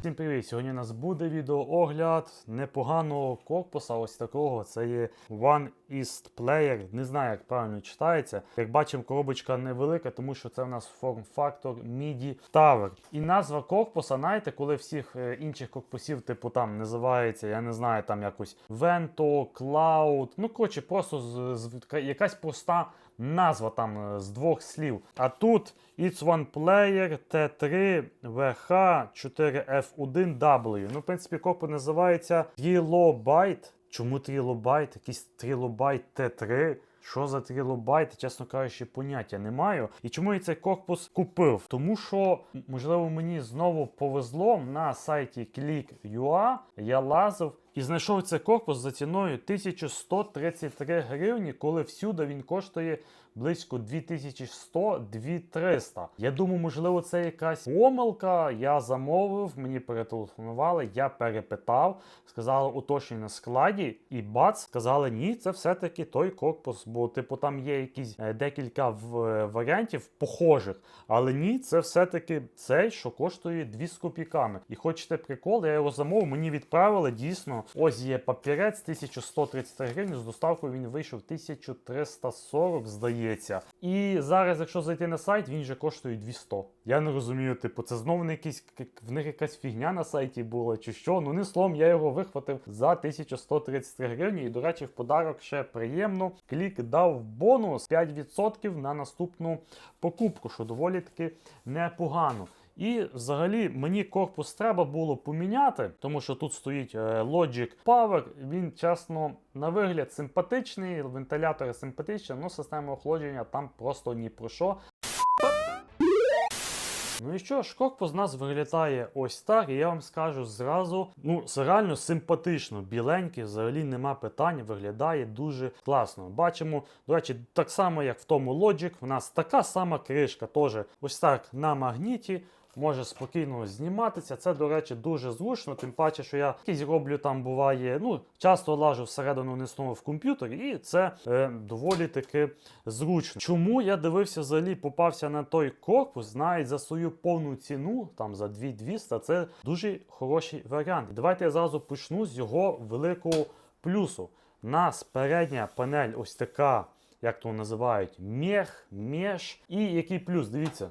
Всім привіт! Сьогодні у нас буде відеоогляд непоганого корпуса. Ось такого. Це є One East Player. Не знаю, як правильно читається. Як бачимо, коробочка невелика, тому що це у нас форм-фактор MIDI Tower. І назва корпуса, знаєте, коли всіх е, інших корпусів, типу там називається, я не знаю, там якось Vento, Cloud. Ну, коротше, просто з, з, якась проста назва там е, з двох слів. А тут It's One Player T3 VH 4F1W. Ну, в принципі, корпус називається Trilobyte. Чому Trilobyte? Якийсь Trilobyte T3. Що за трилобайт, чесно кажучи, поняття не маю. І чому я цей корпус купив? Тому що, можливо, мені знову повезло на сайті Click.ua я лазив і знайшов цей корпус за ціною 1133 гривні, коли всюди він коштує близько 2100-2300. Я думаю, можливо, це якась помилка. Я замовив, мені перетелефонували, я перепитав, сказали уточнення на складі, і бац, сказали, ні, це все-таки той корпус, бо, типу, там є якісь е, декілька е, варіантів похожих. Але ні, це все-таки цей, що коштує 2 з копійками. І хочете прикол, я його замовив, мені відправили дійсно. Ось є папірець 1133 гривень. З доставкою він вийшов 1340, здається. І зараз, якщо зайти на сайт, він вже коштує 200. Я не розумію, типу, це знову не якийсь в них якась фігня на сайті була, чи що. Ну не словом, я його вихватив за 1133 гривні. І, до речі, в подарок ще приємно. Клік дав бонус 5% на наступну покупку, що доволі таки непогано. І взагалі мені корпус треба було поміняти, тому що тут стоїть е, Logic Power. Він чесно на вигляд симпатичний, вентилятори симпатичні, але система охолодження там просто ні про що. Ну і що ж, корпус у нас виглядає ось так, і я вам скажу зразу, ну, реально симпатично, біленький, взагалі нема питань, виглядає дуже класно. Бачимо, до речі, так само, як в тому Logic, у нас така сама кришка, теж ось так на магніті. Може спокійно зніматися. Це, до речі, дуже зручно, тим паче, що я якісь роблю там буває. Ну, часто лажу всередину несного в комп'ютері, і це е, доволі таки зручно. Чому я дивився взагалі, попався на той корпус, навіть за свою повну ціну, там за 2200, це дуже хороший варіант. Давайте я зразу почну з його великого плюсу. У нас передня панель ось така, як то називають, мех, меш. І який плюс? Дивіться.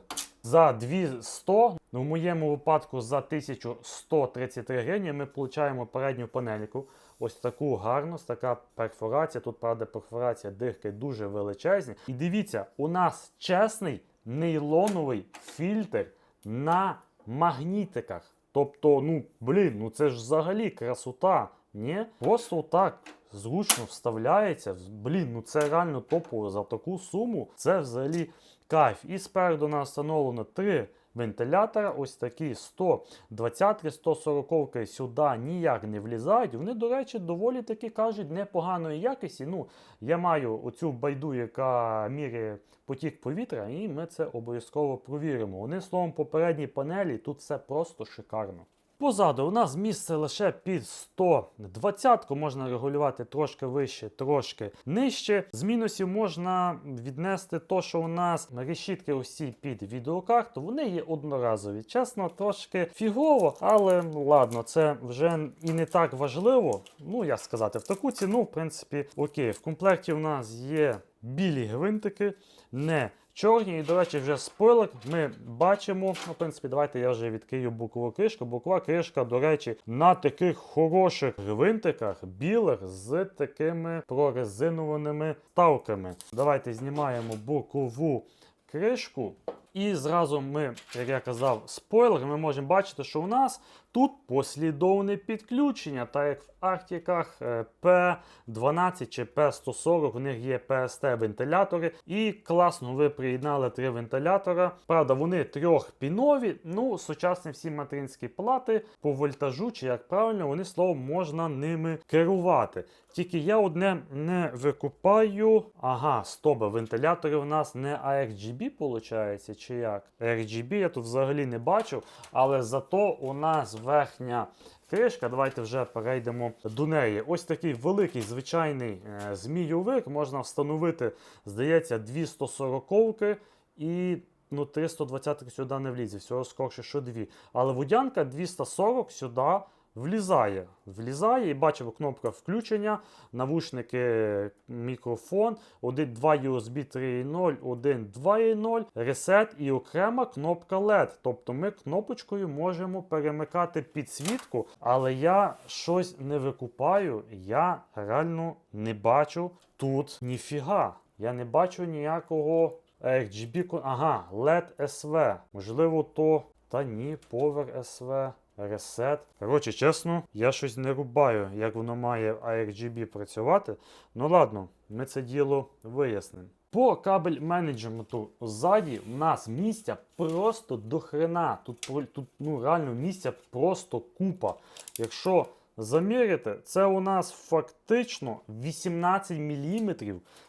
За 200, ну в моєму випадку за 1133 гривні ми отримуємо передню панельку. Ось таку гарну, така перфорація. Тут, правда, перфорація дирки дуже величезні. І дивіться, у нас чесний нейлоновий фільтр на магнітиках. Тобто, ну, блін, ну це ж взагалі красота. Ні? Просто так зручно вставляється. Блін, ну це реально топово за таку суму. Це взагалі кайф. І спереду нас встановлено три вентилятора. Ось такі 120 140 сюди ніяк не влізають. Вони, до речі, доволі таки кажуть непоганої якості. Ну, я маю оцю байду, яка міряє потік повітря, і ми це обов'язково провіримо. Вони словом попередній панелі тут все просто шикарно. Позаду у нас місце лише під 120, можна регулювати трошки вище, трошки нижче. З мінусів можна віднести то, що у нас решітки усі під відеокарту, вони є одноразові. Чесно, трошки фігово, але ладно, це вже і не так важливо. Ну, як сказати, в таку ціну, в принципі, окей. В комплекті у нас є білі гвинтики, не чорні. І, до речі, вже спойлер ми бачимо. Ну, в принципі, давайте я вже відкрию бокову кришку. Бокова кришка, до речі, на таких хороших гвинтиках, білих з такими прорезинованими ставками. Давайте знімаємо бокову кришку. І зразу ми, як я казав, спойлер, ми можемо бачити, що у нас тут послідовне підключення, так як в Арктиках P12 чи P140, у них є PST-вентилятори. І класно ви приєднали три вентилятора. Правда, вони трьохпінові. Ну, сучасні всі материнські плати по вольтажу, чи як правильно, вони словом можна ними керувати. Тільки я одне не викупаю. Ага, стоп, вентилятори у нас не ARGB, виходить, чи як? RGB я тут взагалі не бачив, але зато у нас верхня кришка. Давайте вже перейдемо до неї. Ось такий великий звичайний е, змійовик можна встановити, здається, 240-ки. і ну, 320 сюди не влізе, всього скорше, що дві. Але водянка 240 сюди влізає. Влізає і бачимо кнопка включення, навушники, мікрофон, один 2 USB 3.0, один 2.0, ресет і окрема кнопка LED. Тобто ми кнопочкою можемо перемикати підсвітку, але я щось не викупаю, я реально не бачу тут ніфіга. Я не бачу ніякого RGB. Ага, LED SV. Можливо, то. Та ні, Power SV. Reset. Коротше, чесно, я щось не рубаю, як воно має ARGB працювати. Ну ладно, ми це діло вияснимо. По кабель менеджменту ззаді в нас місця просто до хрена. Тут, тут ну, реально місця просто купа. Якщо заміряти, це у нас фактично 18 мм.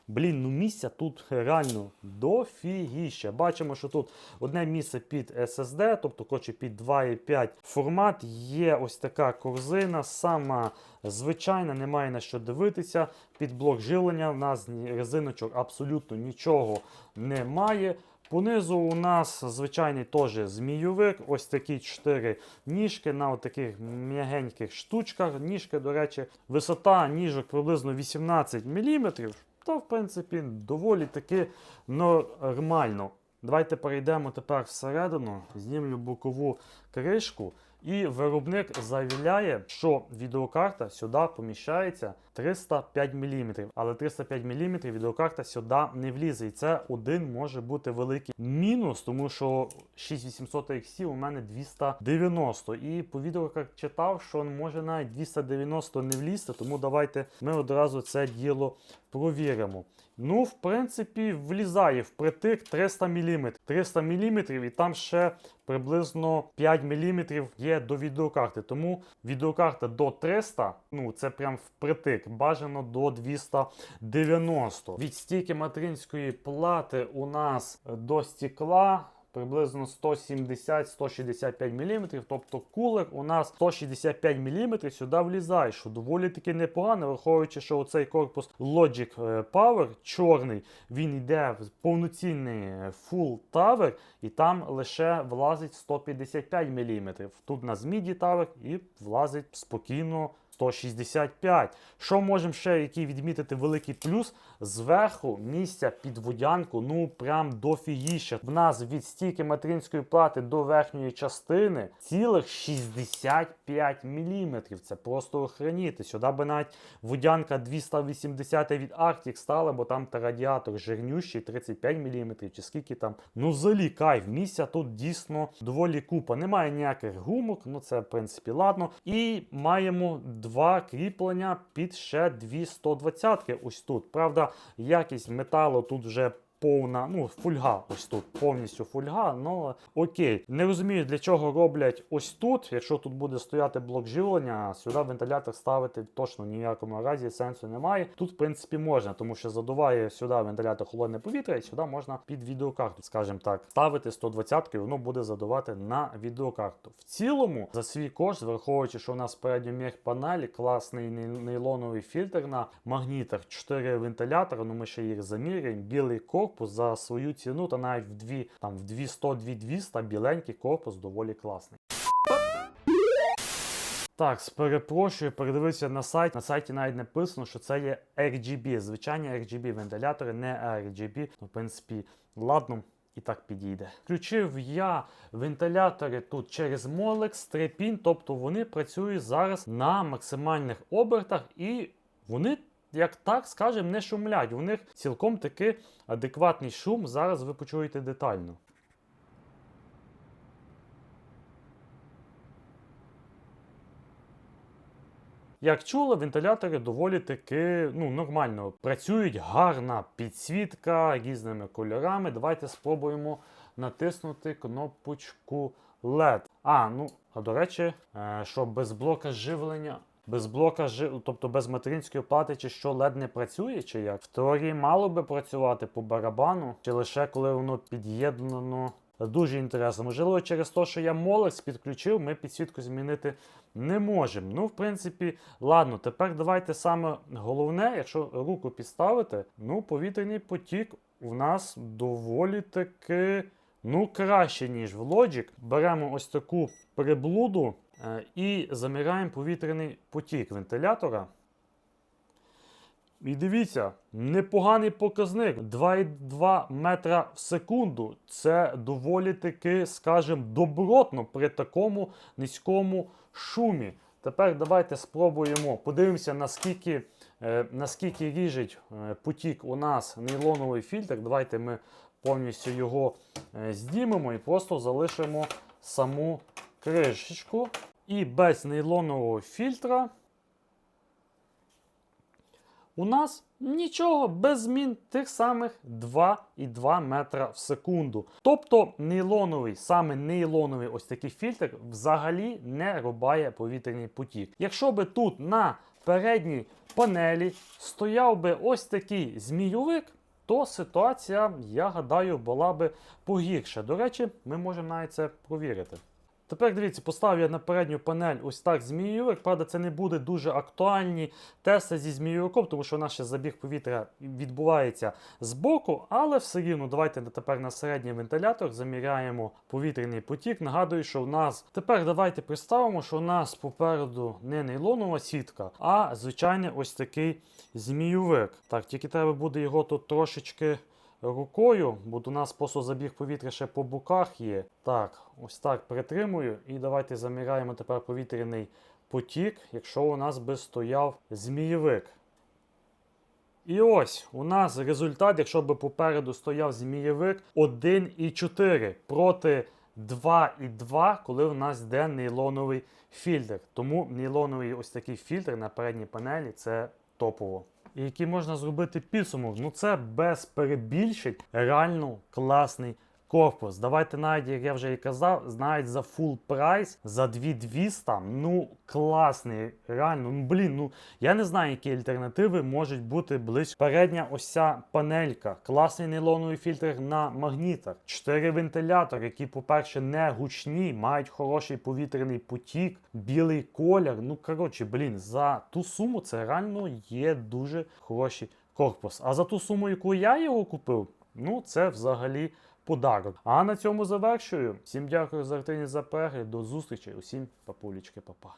Блін, ну місця тут реально дофігіще. Бачимо, що тут одне місце під SSD, тобто хоче під 2,5 формат. Є ось така корзина, сама звичайна, немає на що дивитися. Під блок живлення в нас резиночок абсолютно нічого немає. Понизу у нас звичайний теж змійовик, ось такі 4 ніжки на таких м'ягеньких штучках. Ніжки, до речі, висота ніжок приблизно 18 мм. Та, в принципі, доволі таки нормально. Давайте перейдемо тепер всередину, знімлю бокову кришку. І виробник заявляє, що відеокарта сюди поміщається 305 мм. Але 305 мм відеокарта сюди не влізе. І це один може бути великий мінус, тому що 6800 XT у мене 290. І по відео читав, що може навіть 290 не влізти, тому давайте ми одразу це діло провіримо. Ну, в принципі, влізає впритик 300 мм. 300 мм і там ще приблизно 5 мм є до відеокарти. Тому відеокарта до 300, ну це прям впритик, бажано до 290. Від стійки материнської плати у нас до стекла. Приблизно 170-165 мм, тобто кулер у нас 165 мм сюди влізає, що доволі таки непогано, враховуючи, що оцей корпус Logic е, Power чорний, він йде в повноцінний Full Tower, і там лише влазить 155 мм. Тут у нас MIDI Tower і влазить спокійно 165. Що можемо ще який відмітити великий плюс? Зверху місця під водянку, ну прям дофігіще. В нас від стійки материнської плати до верхньої частини цілих 65 мм. Це просто охреніти. Сюди би навіть водянка 280 від Arctic стала, бо там та радіатор жирнющий 35 мм, чи скільки там. Ну, взагалі, кайф, місця тут дійсно доволі купа. Немає ніяких гумок, ну це в принципі ладно. І маємо два кріплення під ще дві 120 ось тут. Правда, якість металу тут вже. Повна, ну, фульга ось тут, повністю фульга, ну окей. Не розумію, для чого роблять ось тут. Якщо тут буде стояти блок живлення, сюди вентилятор ставити точно ні в якому разі сенсу немає. Тут, в принципі, можна, тому що задуває сюди вентилятор холодне повітря, і сюди можна під відеокарту, скажімо так, ставити 120 і воно буде задувати на відеокарту. В цілому, за свій кошт, враховуючи, що у нас передньо мех панелі, класний нейлоновий фільтр на магнітах, 4 вентилятори, ну ми ще їх заміряємо. Білий корпус за свою ціну, та навіть в 2, там в 200 200 біленький корпус доволі класний. Так, перепрошую, передивився на сайт. На сайті навіть написано, що це є RGB. Звичайні RGB вентилятори, не RGB. Ну, в принципі, ладно. І так підійде. Включив я вентилятори тут через Molex 3 пін, тобто вони працюють зараз на максимальних обертах і вони, як так скажемо, не шумлять. У них цілком таки адекватний шум. Зараз ви почуєте детально. Як чули, вентилятори доволі таки ну, нормально працюють, гарна підсвітка різними кольорами. Давайте спробуємо натиснути кнопочку LED. А, ну, а до речі, е, що без блока живлення. Без блока тобто без материнської плати, чи що LED не працює, чи як? В теорії мало би працювати по барабану, чи лише коли воно під'єднано. Дуже інтересно. Можливо, через те, що я Molex підключив, ми підсвітку змінити не можемо. Ну, в принципі, ладно, тепер давайте саме головне, якщо руку підставити, ну, повітряний потік у нас доволі таки ну, краще, ніж в Logic. Беремо ось таку приблуду і заміряємо повітряний потік вентилятора. І дивіться, непоганий показник 2,2 метра в секунду. Це доволі таки, скажімо, добротно при такому низькому шумі. Тепер давайте спробуємо. Подивимося, наскільки, е, наскільки ріжить е, потік у нас нейлоновий фільтр. Давайте ми повністю його е, і просто залишимо саму кришечку. І без нейлонового фільтра у нас нічого без змін тих самих 2,2 метра в секунду. Тобто нейлоновий, саме нейлоновий ось такий фільтр взагалі не рубає повітряний потік. Якщо би тут на передній панелі стояв би ось такий змійовик, то ситуація, я гадаю, була би погірша. До речі, ми можемо навіть це провірити. Тепер дивіться, поставив я на передню панель ось так змійовик. Правда, це не буде дуже актуальні тести зі змійовиком, тому що ще забіг повітря відбувається збоку, але все рівно давайте тепер на середній вентилятор заміряємо повітряний потік. Нагадую, що у нас тепер давайте представимо, що у нас попереду не нейлонова сітка, а звичайний ось такий змійовик. Так, тільки треба буде його тут трошечки рукою, бо у нас просто забіг повітря ще по боках є. Так, ось так притримую. І давайте заміряємо тепер повітряний потік, якщо у нас би стояв змійовик. І ось у нас результат, якщо би попереду стояв змійовик 1,4 проти 2,2, коли у нас йде нейлоновий фільтр. Тому нейлоновий ось такий фільтр на передній панелі це топово. І який можна зробити підсумок. Ну це без перебільшень реально класний корпус. Давайте навіть, як я вже і казав, навіть за full прайс, за 2200, ну класний, реально, ну блін, ну я не знаю, які альтернативи можуть бути близько. Передня ось ця панелька, класний нейлоновий фільтр на магнітах, 4 вентилятори, які, по-перше, не гучні, мають хороший повітряний потік, білий колір. Ну коротше, блін, за ту суму це реально є дуже хороший корпус. А за ту суму, яку я його купив, ну це взагалі подарок. А на цьому завершую. Всім дякую за активність за перегляд. До зустрічі. Усім папулічки, папа.